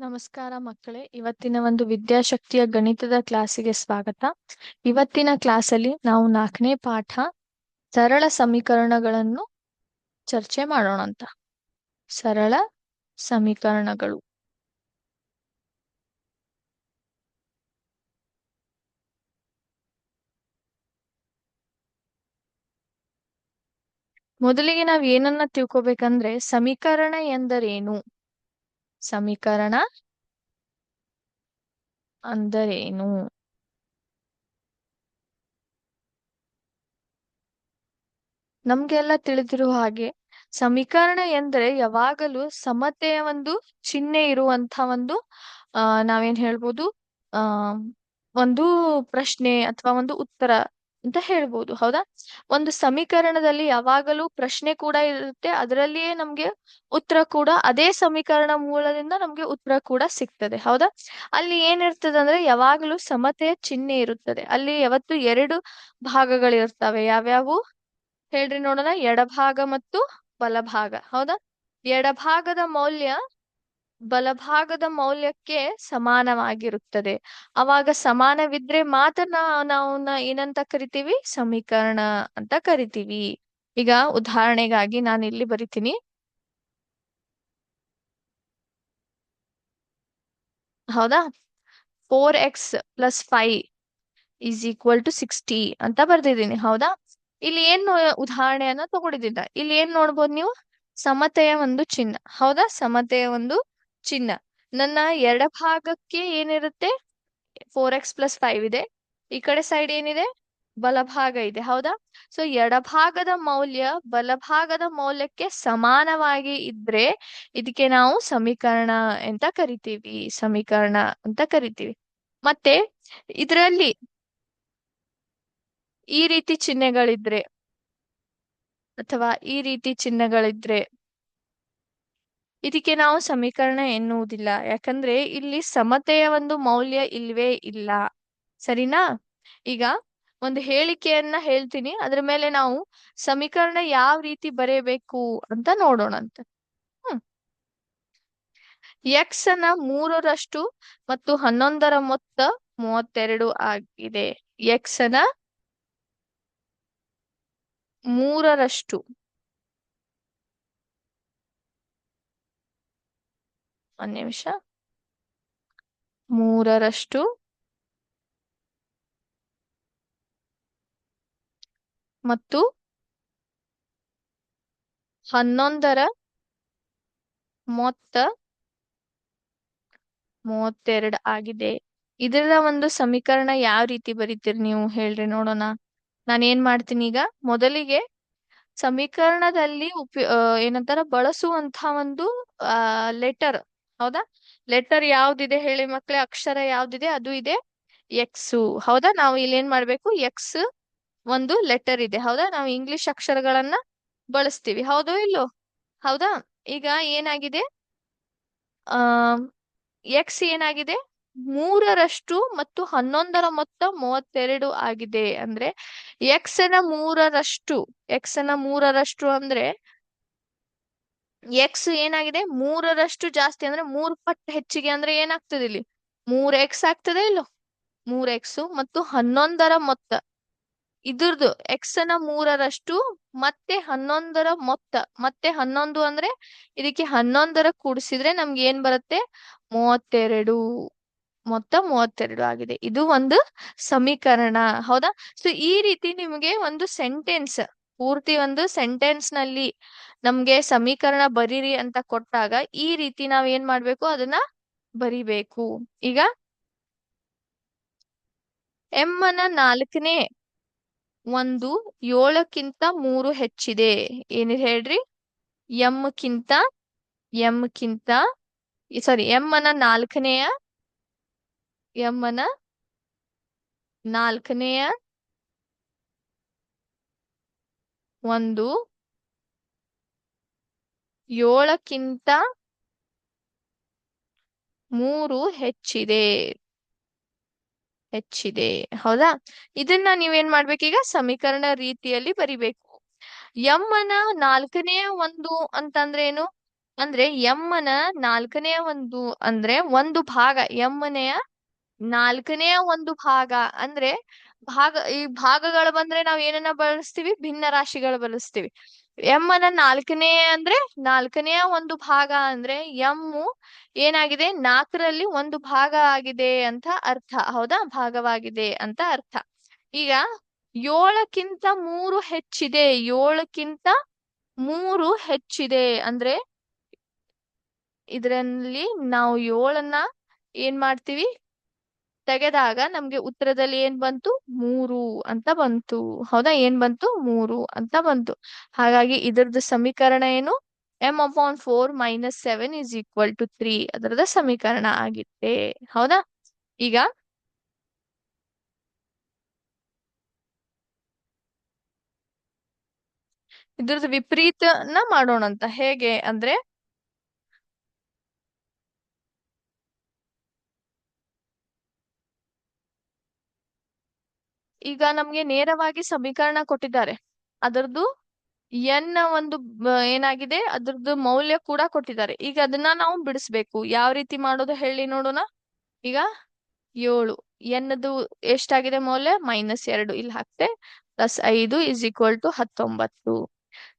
ನಮಸ್ಕಾರ ಮಕ್ಕಳೇ, ಇವತ್ತಿನ ಒಂದು ವಿದ್ಯಾಶಕ್ತಿಯ ಗಣಿತದ ಕ್ಲಾಸಿಗೆ ಸ್ವಾಗತ. ಇವತ್ತಿನ ಕ್ಲಾಸಲ್ಲಿ ನಾವು ನಾಲ್ಕನೇ ಪಾಠ ಸರಳ ಸಮೀಕರಣಗಳನ್ನು ಚರ್ಚೆ ಮಾಡೋಣ ಅಂತ. ಸರಳ ಸಮೀಕರಣಗಳು. ಮೊದಲಿಗೆ ನಾವ್ ಏನನ್ನ ತಿಳ್ಕೊಬೇಕಂದ್ರೆ ಸಮೀಕರಣ ಎಂದರೇನು? ಸಮೀಕರಣ ಅಂದರೇನು? ನಮ್ಗೆಲ್ಲ ತಿಳಿದಿರುವ ಹಾಗೆ ಸಮೀಕರಣ ಎಂದರೆ ಯಾವಾಗಲೂ ಸಮತೆಯ ಒಂದು ಚಿಹ್ನೆ ಇರುವಂತ ಒಂದು ಅಹ್ ನಾವೇನ್ ಹೇಳ್ಬೋದು ಅಹ್ ಒಂದು ಪ್ರಶ್ನೆ ಅಥವಾ ಒಂದು ಉತ್ತರ ಅಂತ ಹೇಳ್ಬೋದು. ಹೌದಾ? ಒಂದು ಸಮೀಕರಣದಲ್ಲಿ ಯಾವಾಗಲೂ ಪ್ರಶ್ನೆ ಕೂಡ ಇರುತ್ತೆ. ಅದರಲ್ಲಿಯೇ ನಮ್ಗೆ ಉತ್ತರ ಕೂಡ, ಅದೇ ಸಮೀಕರಣ ಮೂಲದಿಂದ ನಮ್ಗೆ ಉತ್ತರ ಕೂಡ ಸಿಗ್ತದೆ. ಹೌದಾ? ಅಲ್ಲಿ ಏನಿರ್ತದೆ ಅಂದ್ರೆ ಯಾವಾಗಲೂ ಸಮತೆಯ ಚಿಹ್ನೆ ಇರುತ್ತದೆ. ಅಲ್ಲಿ ಯಾವತ್ತು ಎರಡು ಭಾಗಗಳಿರ್ತವೆ. ಯಾವ್ಯಾವು? ಹೇಳ್ರಿ ನೋಡೋಣ. ಎಡಭಾಗ ಮತ್ತು ಬಲಭಾಗ. ಹೌದಾ? ಎಡಭಾಗದ ಮೌಲ್ಯ ಬಲಭಾಗದ ಮೌಲ್ಯಕ್ಕೆ ಸಮಾನವಾಗಿರುತ್ತದೆ. ಅವಾಗ ಸಮಾನವಿದ್ರೆ ಮಾತ್ರ ನಾವು ಏನಂತ ಕರಿತೀವಿ? ಸಮೀಕರಣ ಅಂತ ಕರಿತೀವಿ. ಈಗ ಉದಾಹರಣೆಗಾಗಿ ನಾನು ಇಲ್ಲಿ ಬರಿತೀನಿ. ಹೌದಾ? Four X plus five is equal to sixty ಅಂತ ಬರ್ದಿದ್ದೀನಿ. ಹೌದಾ? ಇಲ್ಲಿ ಏನ್ ಉದಾಹರಣೆಯನ್ನ ತಗೊಂಡಿದ್ದ ಇಲ್ಲಿ ಏನ್ ನೋಡ್ಬೋದು ನೀವು? ಸಮತೆಯ ಒಂದು ಚಿಹ್ನ. ಹೌದಾ? ಸಮತೆಯ ಒಂದು ಚಿಹ್ನ ನನ್ನ ಎಡಭಾಗಕ್ಕೆ ಏನಿರುತ್ತೆ? ಫೋರ್ ಎಕ್ಸ್ ಪ್ಲಸ್ ಫೈವ್ ಇದೆ. ಈ ಕಡೆ ಸೈಡ್ ಏನಿದೆ? ಬಲಭಾಗ ಇದೆ. ಹೌದಾ? ಸೊ ಎಡಭಾಗದ ಮೌಲ್ಯ ಬಲಭಾಗದ ಮೌಲ್ಯಕ್ಕೆ ಸಮಾನವಾಗಿ ಇದ್ರೆ ಇದಕ್ಕೆ ನಾವು ಸಮೀಕರಣ ಅಂತ ಕರಿತೀವಿ. ಸಮೀಕರಣ ಅಂತ ಕರಿತೀವಿ. ಮತ್ತೆ ಇದರಲ್ಲಿ ಈ ರೀತಿ ಚಿಹ್ನೆಗಳಿದ್ರೆ ಅಥವಾ ಈ ರೀತಿ ಚಿಹ್ನೆಗಳಿದ್ರೆ ಇದಕ್ಕೆ ನಾವು ಸಮೀಕರಣ ಎನ್ನುವುದಿಲ್ಲ. ಯಾಕಂದ್ರೆ ಇಲ್ಲಿ ಸಮತೆಯ ಒಂದು ಮೌಲ್ಯ ಇಲ್ವೇ ಇಲ್ಲ. ಸರಿನಾ? ಈಗ ಒಂದು ಹೇಳಿಕೆಯನ್ನ ಹೇಳ್ತೀನಿ. ಅದ್ರ ಮೇಲೆ ನಾವು ಸಮೀಕರಣ ಯಾವ ರೀತಿ ಬರೆಯಬೇಕು ಅಂತ ನೋಡೋಣ ಅಂತ. ಹ್ಮ್. ಎಕ್ಸ್ನ ಮೂರರಷ್ಟು ಮತ್ತು ಹನ್ನೊಂದರ ಮೊತ್ತ ಮೂವತ್ತೆರಡು ಆಗಿದೆ. ಎಕ್ಸ್ನ ಮೂರರಷ್ಟು. ಒಂದ್ ನಿಮಿಷ. ಮೂರರಷ್ಟು. ಮತ್ತು ಹನ್ನೊಂದರ ಮೊತ್ತ ಮೂವತ್ತೆರಡು ಆಗಿದೆ. ಇದರ ಒಂದು ಸಮೀಕರಣ ಯಾವ ರೀತಿ ಬರೀತೀರಿ ನೀವು ಹೇಳ್ರಿ ನೋಡೋಣ. ನಾನು ಏನ್ ಮಾಡ್ತೀನಿ ಈಗ? ಮೊದಲಿಗೆ ಸಮೀಕರಣದಲ್ಲಿ ಉಪಯೋ, ಏನಂತಾರ ಬಳಸುವಂತ ಒಂದು ಲೆಟರ್ ಹೌದಾ? ಲೆಟರ್ ಯಾವ್ದಿದೆ ಹೇಳಿ ಮಕ್ಳೆ? ಅಕ್ಷರ ಯಾವ್ದಿದೆ? ಅದು ಇದೆ. ಎಕ್ಸ್ ಹೌದಾ? ನಾವು ಇಲ್ಲಿ ಏನ್ ಮಾಡ್ಬೇಕು? ಎಕ್ಸ್ ಒಂದು ಲೆಟರ್ ಇದೆ. ಹೌದಾ? ನಾವು ಇಂಗ್ಲಿಷ್ ಅಕ್ಷರಗಳನ್ನ ಬಳಸ್ತೀವಿ. ಹೌದು ಇಲ್ಲೋ? ಹೌದಾ? ಈಗ ಏನಾಗಿದೆ? ಆ ಎಕ್ಸ್ ಏನಾಗಿದೆ? ಮೂರರಷ್ಟು ಮತ್ತು ಹನ್ನೊಂದರ ಮೊತ್ತ ಮೂವತ್ತೆರಡು ಆಗಿದೆ. ಅಂದ್ರೆ ಎಕ್ಸ್ನ ಮೂರರಷ್ಟು ಎಕ್ಸ್ನ ಮೂರರಷ್ಟು ಅಂದ್ರೆ ಎಕ್ಸ್ ಏನಾಗಿದೆ? ಮೂರರಷ್ಟು ಜಾಸ್ತಿ ಅಂದ್ರೆ ಮೂರ್ ಪಟ್ಟು ಹೆಚ್ಚಿಗೆ ಅಂದ್ರೆ ಏನಾಗ್ತದೆ ಇಲ್ಲಿ? ಮೂರ್ ಎಕ್ಸ್ ಆಗ್ತದೆ ಇಲ್ಲೋ? ಮೂರ್ ಎಕ್ಸ್ ಮತ್ತು ಹನ್ನೊಂದರ ಮೊತ್ತ. ಇದ್ರದ್ದು ಎಕ್ಸ್ನ ಮೂರರಷ್ಟು ಮತ್ತೆ ಹನ್ನೊಂದರ ಮೊತ್ತ. ಮತ್ತೆ ಹನ್ನೊಂದು ಅಂದ್ರೆ ಇದಕ್ಕೆ ಹನ್ನೊಂದರ ಕೂಡಿಸಿದ್ರೆ ನಮ್ಗೆ ಏನ್ ಬರುತ್ತೆ? ಮೂವತ್ತೆರಡು. ಮೊತ್ತ ಮೂವತ್ತೆರಡು ಆಗಿದೆ. ಇದು ಒಂದು ಸಮೀಕರಣ. ಹೌದಾ? ಸೊ ಈ ರೀತಿ ನಿಮಗೆ ಒಂದು ಸೆಂಟೆನ್ಸ್ ಪೂರ್ತಿ ಒಂದು ಸೆಂಟೆನ್ಸ್ನಲ್ಲಿ ನಮ್ಗೆ ಸಮೀಕರಣ ಬರೀರಿ ಅಂತ ಕೊಟ್ಟಾಗ ಈ ರೀತಿ ನಾವ್ ಏನ್ ಮಾಡ್ಬೇಕು? ಅದನ್ನ ಬರಿಬೇಕು. ಈಗ ಎಮ್ಮನ ನಾಲ್ಕನೇ ಒಂದು ಏಳಕ್ಕಿಂತ ಮೂರು ಹೆಚ್ಚಿದೆ. ಏನಿದೆ ಹೇಳ್ರಿ? ಎಮ್ಕ್ಕಿಂತ ಎಮ್ಕ್ಕಿಂತ ಎಂ ಕ್ಕಿಂತ ಸಾರಿ ಎಮ್ಮನ ನಾಲ್ಕನೆಯ ಎಮ್ಮನ ನಾಲ್ಕನೆಯ ಒಂದು, ಏಳಕ್ಕಿಂತ ಮೂರು ಹೆಚ್ಚಿದೆ. ಹೆಚ್ಚಿದೆ. ಹೌದಾ? ಇದನ್ನ ನೀವೇನ್ ಮಾಡ್ಬೇಕೀಗ? ಸಮೀಕರಣ ರೀತಿಯಲ್ಲಿ ಬರಿಬೇಕು. ಎಮ್ಮನ ನಾಲ್ಕನೆಯ ಒಂದು ಅಂತಂದ್ರೆ ಏನು? ಅಂದ್ರೆ ಎಮ್ಮನ ನಾಲ್ಕನೆಯ ಒಂದು ಅಂದ್ರೆ ಒಂದು ಭಾಗ. ಎಮ್ಮನೆಯ ನಾಲ್ಕನೆಯ ಒಂದು ಭಾಗ ಅಂದ್ರೆ ಭಾಗ, ಈ ಭಾಗಗಳು ಬಂದ್ರೆ ನಾವ್ ಏನನ್ನ ಬಳಸ್ತೀವಿ? ಭಿನ್ನ ರಾಶಿಗಳು ಬಳಸ್ತೀವಿ. ಎಮ್ಮನ ನಾಲ್ಕನೇ ಅಂದ್ರೆ ನಾಲ್ಕನೆಯ ಒಂದು ಭಾಗ ಅಂದ್ರೆ ಎಮ್ಮು ಏನಾಗಿದೆ? ನಾಲ್ಕರಲ್ಲಿ ಒಂದು ಭಾಗ ಆಗಿದೆ ಅಂತ ಅರ್ಥ. ಹೌದಾ? ಭಾಗವಾಗಿದೆ ಅಂತ ಅರ್ಥ. ಈಗ ಏಳಕ್ಕಿಂತ ಮೂರು ಹೆಚ್ಚಿದೆ. ಏಳಕ್ಕಿಂತ ಮೂರು ಹೆಚ್ಚಿದೆ ಅಂದ್ರೆ ಇದರಲ್ಲಿ ನಾವು ಏಳನ್ನ ಏನ್ ಮಾಡ್ತೀವಿ? ತೆಗೆದಾಗ ನಮ್ಗೆ ಉತ್ತರದಲ್ಲಿ ಏನ್ ಬಂತು? ಮೂರು ಅಂತ ಬಂತು. ಹೌದಾ? ಏನ್ ಬಂತು? ಮೂರು ಅಂತ ಬಂತು. ಹಾಗಾಗಿ ಇದರದ್ದು ಸಮೀಕರಣ ಏನು? M upon four minus seven is equal to three ಅದರದ ಸಮೀಕರಣ ಆಗಿತ್ತೆ. ಹೌದಾ? ಈಗ ಇದ್ರದ್ದು ವಿಪರೀತನ ಮಾಡೋಣಂತ. ಹೇಗೆ ಅಂದ್ರೆ ಈಗ ನಮ್ಗೆ ನೇರವಾಗಿ ಸಮೀಕರಣ ಕೊಟ್ಟಿದ್ದಾರೆ. ಅದರದ್ದು ಎನ್ ಒಂದು ಏನಾಗಿದೆ? ಅದ್ರದ್ದು ಮೌಲ್ಯ ಕೂಡ ಕೊಟ್ಟಿದ್ದಾರೆ. ಈಗ ಅದನ್ನ ನಾವು ಬಿಡಿಸ್ಬೇಕು. ಯಾವ ರೀತಿ ಮಾಡೋದು ಹೇಳಿ ನೋಡೋಣ. ಈಗ ಏಳು. ಎನ್ನದು ಎಷ್ಟಾಗಿದೆ ಮೌಲ್ಯ? ಮೈನಸ್ ಎರಡು. ಇಲ್ಲಿ ಹಾಕ್ತೆ. ಪ್ಲಸ್ ಐದು ಇಸ್ ಈಕ್ವಲ್ ಟು ಹತ್ತೊಂಬತ್ತು.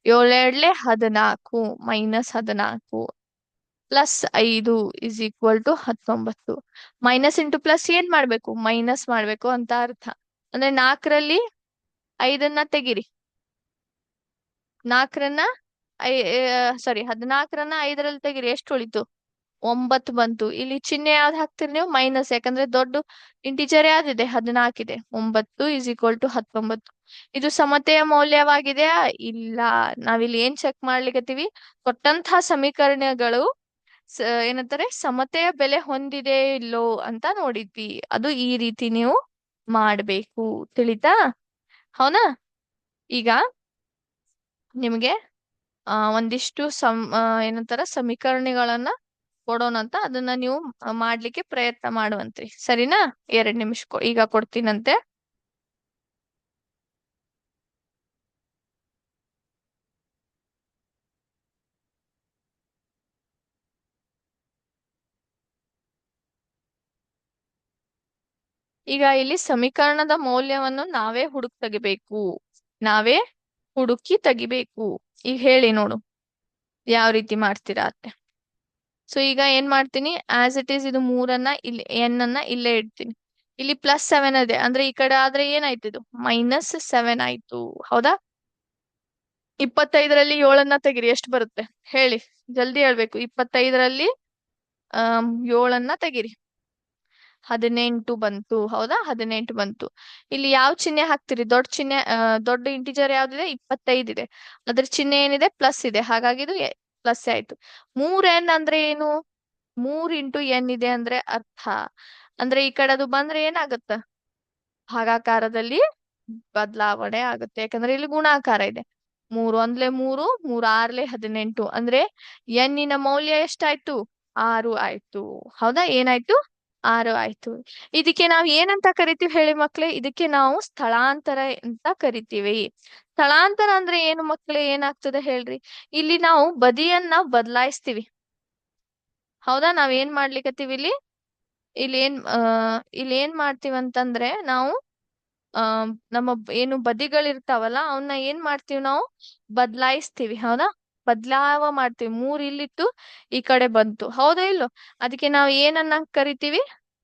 ಏಳೆರಡ್ಲೆ ಹದಿನಾಲ್ಕು. ಮೈನಸ್ ಹದಿನಾಲ್ಕು. ಪ್ಲಸ್ ಐದು ಇಸ್ ಈಕ್ವಲ್ ಟು ಹತ್ತೊಂಬತ್ತು. ಮೈನಸ್ ಇಂಟು ಪ್ಲಸ್ ಏನ್ ಮಾಡ್ಬೇಕು? ಮೈನಸ್ ಮಾಡ್ಬೇಕು ಅಂತ ಅರ್ಥ. ಅಂದ್ರೆ ನಾಲ್ಕರಲ್ಲಿ ಐದನ್ನ ತೆಗಿರಿ. ನಾಲ್ಕರನ್ನ ಐ ಸಾರಿ ಹದಿನಾಲ್ಕರನ್ನ ಐದರಲ್ಲಿ ತೆಗಿರಿ. ಎಷ್ಟು ಉಳಿತು? ಒಂಬತ್ತು ಬಂತು. ಇಲ್ಲಿ ಚಿಹ್ನೆ ಯಾವ್ದು ಹಾಕ್ತೀರಿ ನೀವು? ಮೈನಸ್ ಯಾಕಂದ್ರೆ ದೊಡ್ಡ ಇಂಟಿಜರ್ ಯಾವ್ದಿದೆ? ಹದಿನಾಲ್ಕಿದೆ. ಒಂಬತ್ತು ಇಸ್ ಈಕ್ವಲ್ ಟು ಹತ್ತೊಂಬತ್ತು. ಇದು ಸಮತೆಯ ಮೌಲ್ಯವಾಗಿದೆಯಾ ಇಲ್ಲ. ನಾವಿಲ್ಲಿ ಏನ್ ಚೆಕ್ ಮಾಡ್ಲಿಕತ್ತೀವಿ? ಕೊಟ್ಟಂತಹ ಸಮೀಕರಣಗಳು ಏನಂತಾರೆ? ಸಮತೆಯ ಬೆಲೆ ಹೊಂದಿದೆ ಇಲ್ಲೋ ಅಂತ ನೋಡಿದ್ವಿ. ಅದು ಈ ರೀತಿ ನೀವು ಮಾಡ್ಬೇಕು, ತಿಳಿತಾ? ಹೌನಾ? ಈಗ ನಿಮಗೆ, ಆ, ಒಂದಿಷ್ಟು ಸಮ ಏನಂತಾರ ಸಮೀಕರಣಗಳನ್ನ ಕೊಡೋಣಂತ ಅದನ್ನ ನೀವು ಮಾಡ್ಲಿಕ್ಕೆ ಪ್ರಯತ್ನ ಮಾಡುವಂತ್ರಿ. ಸರಿನಾ? ಎರಡ್ ನಿಮಿಷ ಈಗ ಕೊಡ್ತೀನಂತೆ. ಈಗ ಇಲ್ಲಿ ಸಮೀಕರಣದ ಮೌಲ್ಯವನ್ನು ನಾವೇ ಹುಡುಕ್ ತೆಗಿಬೇಕು. ನಾವೇ ಹುಡುಕಿ ತೆಗಿಬೇಕು. ಈಗ ಹೇಳಿ ನೋಡು. ಯಾವ ರೀತಿ ಮಾಡ್ತೀರಾ ಅತ್ತೆ ಸೊ ಈಗ ಏನ್ ಮಾಡ್ತೀನಿ? ಆಸ್ ಇಟ್ ಈಸ್ ಇದು ಮೂರನ್ನ ಇಲ್ಲಿ ಎನ್ ಅನ್ನ ಇಲ್ಲೇ ಇಡ್ತೀನಿ. ಇಲ್ಲಿ ಪ್ಲಸ್ ಸೆವೆನ್ ಇದೆ ಅಂದ್ರೆ ಈ ಕಡೆ ಆದ್ರೆ ಏನಾಯ್ತು ಇದು? ಮೈನಸ್ ಸೆವೆನ್ ಆಯ್ತು. ಹೌದಾ? ಇಪ್ಪತ್ತೈದರಲ್ಲಿ ಏಳನ್ನ ತೆಗಿರಿ. ಎಷ್ಟು ಬರುತ್ತೆ? ಹೇಳಿ. ಜಲ್ದಿ ಹೇಳ್ಬೇಕು. ಇಪ್ಪತ್ತೈದರಲ್ಲಿ ಅಹ್ ಏಳನ್ನ ತೆಗಿರಿ. ಹದಿನೆಂಟು ಬಂತು, ಹೌದಾ? ಹದಿನೆಂಟು ಬಂತು. ಇಲ್ಲಿ ಯಾವ ಚಿಹ್ನೆ ಹಾಕ್ತಿರಿ? ದೊಡ್ಡ ಚಿಹ್ನೆ ದೊಡ್ಡ ಇಂಟಿಜರ್ ಯಾವ್ದಿದೆ? ಇಪ್ಪತ್ತೈದಿದೆ ಅದ್ರ ಚಿಹ್ನೆ ಏನಿದೆ? ಪ್ಲಸ್ ಇದೆ. ಹಾಗಾಗಿ ಇದು ಪ್ಲಸ್ ಆಯ್ತು. ಮೂರ್ ಎನ್ ಅಂದ್ರೆ ಏನು? ಮೂರ್ ಇಂಟು ಎನ್ ಇದೆ ಅಂದ್ರೆ ಅರ್ಥ. ಅಂದ್ರೆ ಈ ಕಡೆ ಅದು ಬಂದ್ರೆ ಏನಾಗತ್ತ? ಭಾಗಾಕಾರದಲ್ಲಿ ಬದಲಾವಣೆ ಆಗುತ್ತೆ. ಯಾಕಂದ್ರೆ ಇಲ್ಲಿ ಗುಣಾಕಾರ ಇದೆ. ಮೂರು ಒಂದ್ಲೆ ಮೂರು, ಮೂರ್ ಆರ್ಲೆ ಹದಿನೆಂಟು. ಅಂದ್ರೆ ಎನ್ನಿನ ಮೌಲ್ಯ ಎಷ್ಟಾಯ್ತು? ಆರು ಆಯ್ತು. ಹೌದಾ? ಏನಾಯ್ತು? ಆರು ಆಯ್ತು. ಇದಕ್ಕೆ ನಾವ್ ಏನಂತ ಕರಿತೀವಿ ಹೇಳಿ ಮಕ್ಳೇ? ಇದಕ್ಕೆ ನಾವು ಸ್ಥಳಾಂತರ ಅಂತ ಕರಿತೀವಿ. ಸ್ಥಳಾಂತರ ಅಂದ್ರೆ ಏನು ಮಕ್ಳೇ? ಏನಾಗ್ತದೆ ಹೇಳ್ರಿ? ಇಲ್ಲಿ ನಾವು ಬದಿಯನ್ನ ಬದಲಾಯಿಸ್ತೀವಿ. ಹೌದಾ? ನಾವ್ ಏನ್ ಮಾಡ್ಲಿಕತ್ತೀವಿ ಇಲ್ಲಿ? ಇಲ್ಲಿ ಏನ್ ಇಲ್ಲಿ ಏನ್ ಮಾಡ್ತೀವಿ ಅಂತಂದ್ರೆ ನಾವು, ಆ, ನಮ್ಮ ಏನು ಬದಿಗಳಿರ್ತಾವಲ್ಲ ಅವನ್ನ ಏನ್ ಮಾಡ್ತೀವಿ ನಾವು? ಬದಲಾಯಿಸ್ತೀವಿ. ಹೌದಾ? ಬದಲಾವ ಮಾಡ್ತೀವಿ. ಮೂರ್ ಇಲ್ಲಿತ್ತು, ಈ ಕಡೆ ಬಂತು. ಹೌದಾ ಇಲ್ಲೋ? ಅದಕ್ಕೆ ನಾವು ಏನನ್ನ ಕರಿತೀವಿ?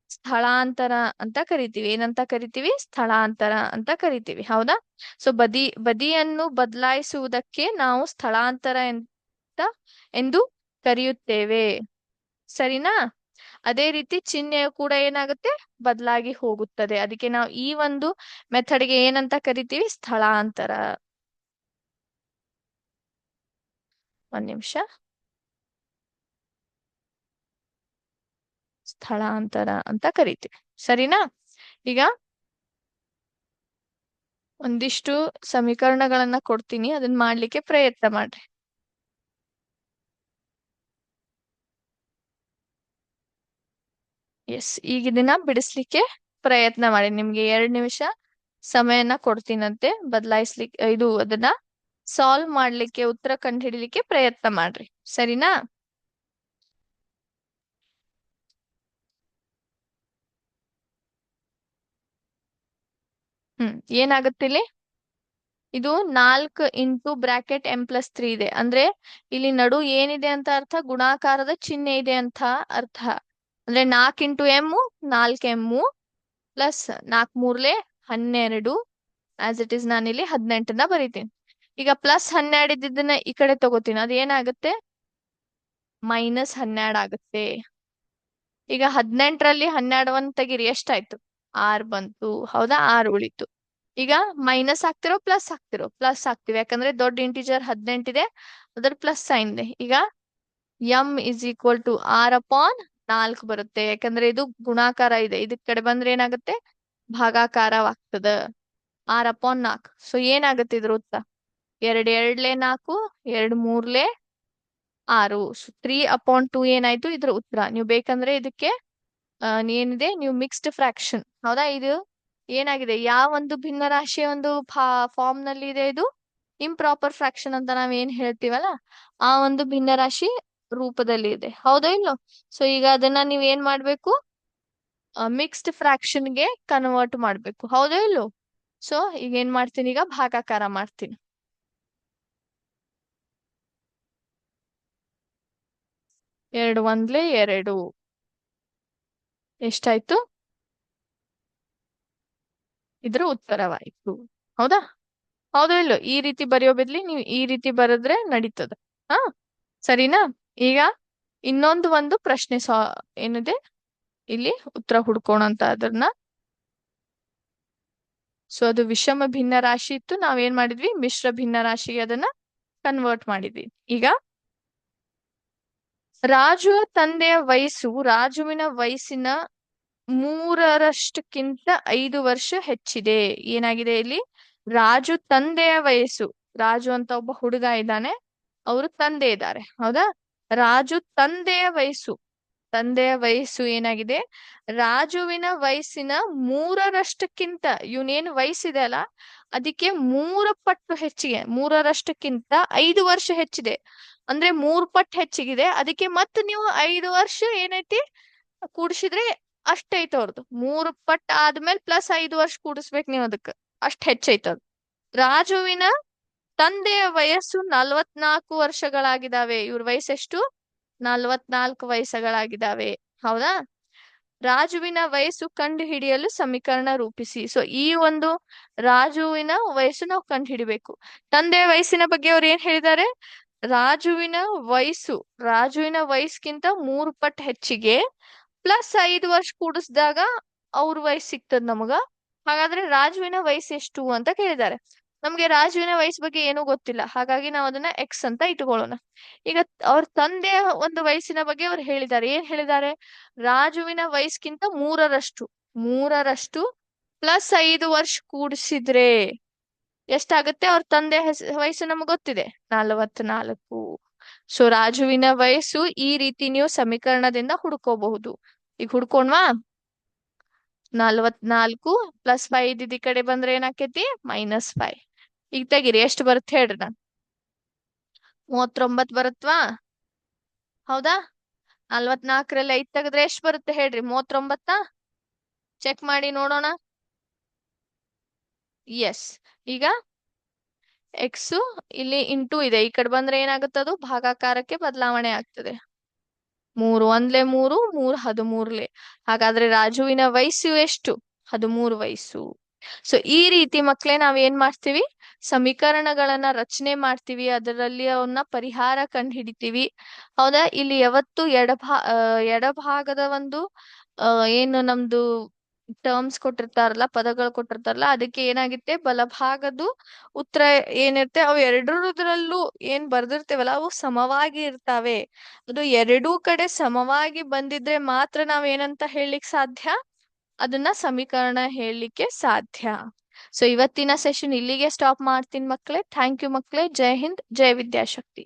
ಸ್ಥಳಾಂತರ ಅಂತ ಕರಿತೀವಿ. ಏನಂತ ಕರಿತೀವಿ? ಸ್ಥಳಾಂತರ ಅಂತ ಕರಿತೀವಿ. ಹೌದಾ? ಸೊ ಬದಿ, ಬದಿಯನ್ನು ಬದಲಾಯಿಸುವುದಕ್ಕೆ ನಾವು ಸ್ಥಳಾಂತರ ಅಂತ ಎಂದು ಕರೆಯುತ್ತೇವೆ. ಸರಿನಾ? ಅದೇ ರೀತಿ ಚಿಹ್ನೆಯು ಕೂಡ ಏನಾಗುತ್ತೆ? ಬದಲಾಗಿ ಹೋಗುತ್ತದೆ. ಅದಕ್ಕೆ ನಾವು ಈ ಒಂದು ಮೆಥಡ್ಗೆ ಏನಂತ ಕರಿತೀವಿ? ಸ್ಥಳಾಂತರ. ಒಂದ್ ನಿಮಿಷ. ಸ್ಥಳಾಂತರ ಅಂತ ಕರಿತೀವಿ. ಸರಿನಾ? ಈಗ ಒಂದಿಷ್ಟು ಸಮೀಕರಣಗಳನ್ನ ಕೊಡ್ತೀನಿ ಅದನ್ನ ಮಾಡ್ಲಿಕ್ಕೆ ಪ್ರಯತ್ನ ಮಾಡ್ರಿ. ಎಸ್, ಈಗ ಇದನ್ನ ಬಿಡಿಸ್ಲಿಕ್ಕೆ ಪ್ರಯತ್ನ ಮಾಡಿ. ನಿಮ್ಗೆ ಎರಡ್ ನಿಮಿಷ ಸಮಯನ ಕೊಡ್ತೀನಂತೆ. ಬದಲಾಯಿಸ್ಲಿಕ್ಕೆ ಇದು ಅದನ್ನ ಸಾಲ್ವ್ ಮಾಡ್ಲಿಕ್ಕೆ ಉತ್ತರ ಕಂಡುಹಿಡಿಲಿಕ್ಕೆ ಪ್ರಯತ್ನ ಮಾಡ್ರಿ. ಸರಿನಾ? ಹ್ಮ್ ಏನಾಗತ್ತಿಲ್ಲಿ ಇದು ನಾಲ್ಕು into bracket M plus three ಇದೆ. ಅಂದ್ರೆ ಇಲ್ಲಿ ನಡು ಏನಿದೆ ಅಂತ ಅರ್ಥ? ಗುಣಾಕಾರದ ಚಿಹ್ನೆ ಇದೆ ಅಂತ ಅರ್ಥ. ಅಂದ್ರೆ ನಾಲ್ಕು ಇಂಟು ಎಂ, ನಾಲ್ಕು ಎಂ ಪ್ಲಸ್ ನಾಲ್ಕು ಮೂರ್ಲೆ ಹನ್ನೆರಡು. ಆಸ್ ಇಟ್ ಈಸ್ ನಾನಿಲ್ಲಿ ಹದಿನೆಂಟನ್ನ ಬರಿತೀನಿ. ಈಗ ಪ್ಲಸ್ ಹನ್ನೆರಡು ಇದ್ದಿದ್ದನ್ನ ಈ ಕಡೆ ತಗೋತೀನಿ. ಅದು ಏನಾಗುತ್ತೆ? ಮೈನಸ್ ಹನ್ನೆರಡು ಆಗುತ್ತೆ. ಈಗ ಹದಿನೆಂಟರಲ್ಲಿ ಹನ್ನೆರಡು ಒಂದ್ ತೆಗೀರಿ, ಎಷ್ಟಾಯ್ತು? ಆರ್ ಬಂತು. ಹೌದಾ? ಆರ್ ಉಳಿತು. ಈಗ ಮೈನಸ್ ಆಗ್ತಿರೋ ಪ್ಲಸ್ ಆಗ್ತಿರೋ? ಪ್ಲಸ್ ಆಗ್ತಿವಿ. ಯಾಕಂದ್ರೆ ದೊಡ್ಡ ಇಂಟಿಜರ್ ಹದಿನೆಂಟಿದೆ ಅದ್ರ ಪ್ಲಸ್ ಸೈನ್ ಇದೆ. ಈಗ M is equal to R upon ನಾಲ್ಕು ಬರುತ್ತೆ. ಯಾಕಂದ್ರೆ ಇದು ಗುಣಾಕಾರ ಇದೆ. ಇದಕ್ ಕಡೆ ಬಂದ್ರೆ ಏನಾಗುತ್ತೆ? ಭಾಗಾಕಾರವಾಗ್ತದ. ಆರ್ ಅಪಾನ್ ನಾಲ್ಕು. ಸೊ ಏನಾಗುತ್ತೆ ಇದ್ರ ಉತ್ತರ? ಎರಡ್ ಎರಡ್ಲೆ ನಾಲ್ಕು, ಎರಡ್ ಮೂರ್ಲೆ ಆರು. ತ್ರೀ ಅಪಾನ್ ಟೂ ಏನಾಯ್ತು? ಇದ್ರ ಉತ್ತರ. ನೀವು ಬೇಕಂದ್ರೆ ಇದಕ್ಕೆ ಏನಿದೆ? ನೀವು ಮಿಕ್ಸ್ಡ್ ಫ್ರಾಕ್ಷನ್ ಹೌದಾ ಇದು? ಏನಾಗಿದೆ? ಯಾವ ಒಂದು ಭಿನ್ನ ರಾಶಿಯ ಒಂದು ಫಾರ್ಮ್ನಲ್ಲಿ ಇದೆ ಇದು? ಇಂಪ್ರಾಪರ್ ಫ್ರಾಕ್ಷನ್ ಅಂತ ನಾವ್ ಏನ್ ಹೇಳ್ತೀವಲ್ಲ, ಆ ಒಂದು ಭಿನ್ನ ರಾಶಿ ರೂಪದಲ್ಲಿ ಇದೆ. ಹೌದಾ ಇಲ್ಲೋ ಸೊ ಈಗ ಅದನ್ನ ನೀವ್ ಏನ್ ಮಾಡ್ಬೇಕು? ಮಿಕ್ಸ್ಡ್ ಫ್ರಾಕ್ಷನ್ಗೆ ಕನ್ವರ್ಟ್ ಮಾಡ್ಬೇಕು. ಹೌದಾ ಇಲ್ಲೋ ಸೊ ಈಗ ಏನ್ ಮಾಡ್ತೀನಿ? ಈಗ ಭಾಗಾಕಾರ ಮಾಡ್ತೀನಿ. ಎರಡು ಒಂದ್ಲೆ ಎರಡು. ಎಷ್ಟಾಯ್ತು? ಇದ್ರ ಉತ್ತರವಾಯ್ತು. ಹೌದಾ? ಹೌದು ಇಲ್ಲೋ ಈ ರೀತಿ ಬರೆಯೋ ಬದ್ಲಿ ನೀವು ಈ ರೀತಿ ಬರೆದ್ರೆ ನಡೀತದ. ಹಾ, ಸರಿನಾ? ಈಗ ಇನ್ನೊಂದು ಒಂದು ಪ್ರಶ್ನೆ ಸಾ, ಏನಿದೆ? ಇಲ್ಲಿ ಉತ್ತರ ಹುಡ್ಕೋಣ ಅಂತ ಅದನ್ನ ಸೊ ಅದು ವಿಷಮ ಭಿನ್ನ ರಾಶಿ ಇತ್ತು. ನಾವೇನ್ ಮಾಡಿದ್ವಿ? ಮಿಶ್ರ ಭಿನ್ನ ರಾಶಿಗೆ ಅದನ್ನ ಕನ್ವರ್ಟ್ ಮಾಡಿದ್ವಿ. ಈಗ ರಾಜುವ ತಂದೆಯ ವಯಸ್ಸು ರಾಜುವಿನ ವಯಸ್ಸಿನ ಮೂರರಷ್ಟಕ್ಕಿಂತ ಐದು ವರ್ಷ ಹೆಚ್ಚಿದೆ. ಏನಾಗಿದೆ ಇಲ್ಲಿ? ರಾಜು ತಂದೆಯ ವಯಸ್ಸು. ರಾಜು ಅಂತ ಒಬ್ಬ ಹುಡುಗ ಇದ್ದಾನೆ. ಅವರು ತಂದೆ ಇದ್ದಾರೆ. ಹೌದಾ? ರಾಜು ತಂದೆಯ ವಯಸ್ಸು. ತಂದೆಯ ವಯಸ್ಸು ಏನಾಗಿದೆ? ರಾಜುವಿನ ವಯಸ್ಸಿನ ಮೂರರಷ್ಟಕ್ಕಿಂತ, ಇವನೇನು ವಯಸ್ಸಿದೆ ಅಲ್ಲ? ಅದಕ್ಕೆ ಮೂರ ಪಟ್ಟು ಹೆಚ್ಚಿಗೆ, ಮೂರರಷ್ಟಕ್ಕಿಂತ ಐದು ವರ್ಷ ಹೆಚ್ಚಿದೆ. ಅಂದ್ರೆ ಮೂರ್ ಪಟ್ ಹೆಚ್ಚಿಗಿದೆ. ಅದಕ್ಕೆ ಮತ್ ನೀವು ಐದು ವರ್ಷ ಏನೈತಿ ಕೂಡಿಸಿದ್ರೆ ಐತ ಅವ್ರದ್ದು ಮೂರ್ ಪಟ್ ಆದ್ಮೇಲೆ ಪ್ಲಸ್ ಐದು ವರ್ಷ ಕೂಡಿಸ್ಬೇಕು ನೀವು ಅದಕ್ಕೆ. ಅಷ್ಟ್ ಹೆಚ್ಚೈತ ರಾಜುವಿನ ತಂದೆಯ ವಯಸ್ಸು ನಲ್ವತ್ನಾಲ್ಕು ವರ್ಷಗಳಾಗಿದಾವೆ. ಇವ್ರ ವಯಸ್ಸೆಷ್ಟು ನಲ್ವತ್ನಾಲ್ಕು ವಯಸ್ಸುಗಳಾಗಿದಾವೆ. ಹೌದಾ? ರಾಜುವಿನ ವಯಸ್ಸು ಕಂಡು ಹಿಡಿಯಲು ಸಮೀಕರಣ ರೂಪಿಸಿ. ಸೊ ಈ ಒಂದು ರಾಜುವಿನ ವಯಸ್ಸು ನಾವು ಕಂಡು ಹಿಡಿಬೇಕು ತಂದೆಯ ವಯಸ್ಸಿನ ಬಗ್ಗೆ ಅವ್ರು ಏನ್ ಹೇಳಿದ್ದಾರೆ? ರಾಜುವಿನ ವಯಸ್ಸು, ರಾಜುವಿನ ವಯಸ್ಸಿಗಿಂತ ಮೂರು ಪಟ್ಟು ಹೆಚ್ಚಿಗೆ, ಪ್ಲಸ್ ಐದು ವರ್ಷ ಕೂಡಿಸಿದಾಗ ಅವ್ರ ವಯಸ್ಸು ಸಿಗ್ತದ ನಮಗ. ಹಾಗಾದ್ರೆ ರಾಜುವಿನ ವಯಸ್ಸು ಎಷ್ಟು ಅಂತ ಕೇಳಿದ್ದಾರೆ. ನಮ್ಗೆ ರಾಜುವಿನ ವಯಸ್ಸು ಬಗ್ಗೆ ಏನೂ ಗೊತ್ತಿಲ್ಲ. ಹಾಗಾಗಿ ನಾವು ಅದನ್ನ ಎಕ್ಸ್ ಅಂತ ಇಟ್ಕೊಳ್ಳೋಣ. ಈಗ ಅವ್ರ ತಂದೆ ಒಂದು ವಯಸ್ಸಿನ ಬಗ್ಗೆ ಅವ್ರು ಹೇಳಿದ್ದಾರೆ. ಏನ್ ಹೇಳಿದ್ದಾರೆ? ರಾಜುವಿನ ವಯಸ್ಸಿಗಿಂತ ಮೂರರಷ್ಟು ಮೂರರಷ್ಟು ಪ್ಲಸ್ ಐದು ವರ್ಷ ಕೂಡಿಸಿದ್ರೆ ಎಷ್ಟಾಗುತ್ತೆ? ಅವ್ರ ತಂದೆ ವಯಸ್ಸು ನಮ್ಗೆ ಗೊತ್ತಿದೆ. ನಾಲ್ವತ್ನಾಲ್ಕು ಸೊ ರಾಜುವಿನ ವಯಸ್ಸು ಈ ರೀತಿ ನೀವು ಸಮೀಕರಣದಿಂದ ಹುಡ್ಕೋಬಹುದು. ಈಗ ಹುಡ್ಕೊಂಡ್ವಾ? ನಲ್ವತ್ನಾಲ್ಕು ಪ್ಲಸ್ ಫೈವ್ ಇದ್ದಿದ್ ಈ ಕಡೆ ಬಂದ್ರೆ ಏನಾಕೈತಿ ಮೈನಸ್ ಫೈವ್ ಈಗ ತೆಗಿರಿ, ಎಷ್ಟು ಬರುತ್ತೆ ಹೇಳ್ರಿ ನಾನು. ಮೂವತ್ತೊಂಬತ್ ಬರುತ್ತವಾ ಹೌದಾ? ನಲ್ವತ್ನಾಲ್ಕರಲ್ಲಿ ಐದ್ ತೆಗೆದ್ರೆ ಎಷ್ಟು ಬರುತ್ತೆ ಹೇಳ್ರಿ? ಮೂವತ್ತೊಂಬತ್ತ? ಚೆಕ್ ಮಾಡಿ ನೋಡೋಣ. ಎಸ್ ಈಗ ಎಕ್ಸ್ ಇಲ್ಲಿ ಇಂಟು ಇದೆ. ಈ ಕಡೆ ಬಂದ್ರೆ ಏನಾಗುತ್ತೆ ಅದು? ಭಾಗಾಕಾರಕ್ಕೆ ಬದಲಾವಣೆ ಆಗ್ತದೆ. ಮೂರು ಒಂದ್ಲೆ ಮೂರು, ಮೂರ್ ಹದಿಮೂರ್ಲೆ. ಹಾಗಾದ್ರೆ ರಾಜುವಿನ ವಯಸ್ಸು ಎಷ್ಟು? ಹದಿಮೂರು ವಯಸ್ಸು. ಸೊ ಈ ರೀತಿ ಮಕ್ಳೇ ನಾವ್ ಏನ್ ಮಾಡ್ತೀವಿ? ಸಮೀಕರಣಗಳನ್ನ ರಚನೆ ಮಾಡ್ತೀವಿ. ಅದರಲ್ಲಿ ಅವನ್ನ ಪರಿಹಾರ ಕಂಡು ಹಿಡಿತೀವಿ ಹೌದಾ? ಇಲ್ಲಿ ಯಾವತ್ತು ಎಡಭಾ ಎಡಭಾಗದ ಒಂದು ಏನು ನಮ್ದು ಟರ್ಮ್ಸ್ ಕೊಟ್ಟಿರ್ತಾರಲ್ಲ, ಪದಗಳು ಕೊಟ್ಟಿರ್ತಾರಲ್ಲ, ಅದಕ್ಕೆ ಏನಾಗುತ್ತೆ? ಬಲಭಾಗದ್ದು ಉತ್ತರ ಏನಿರುತ್ತೆ? ಅವು ಎರಡರದ್ರಲ್ಲೂ ಏನ್ ಬರ್ದಿರ್ತೇವಲ್ಲ, ಅವು ಸಮವಾಗಿ ಇರ್ತಾವೆ. ಅದು ಎರಡೂ ಕಡೆ ಸಮವಾಗಿ ಬಂದಿದ್ರೆ ಮಾತ್ರ ನಾವ್ ಏನಂತ ಹೇಳಲಿಕ್ ಸಾಧ್ಯ? ಅದನ್ನ ಸಮೀಕರಣ ಹೇಳಲಿಕ್ಕೆ ಸಾಧ್ಯ. ಸೊ ಇವತ್ತಿನ ಸೆಷನ್ ಇಲ್ಲಿಗೆ ಸ್ಟಾಪ್ ಮಾಡ್ತೀನಿ ಮಕ್ಕಳೇ ಥ್ಯಾಂಕ್ ಯು ಮಕ್ಳೇ. ಜೈ ಹಿಂದ್, ಜೈ ವಿದ್ಯಾಶಕ್ತಿ.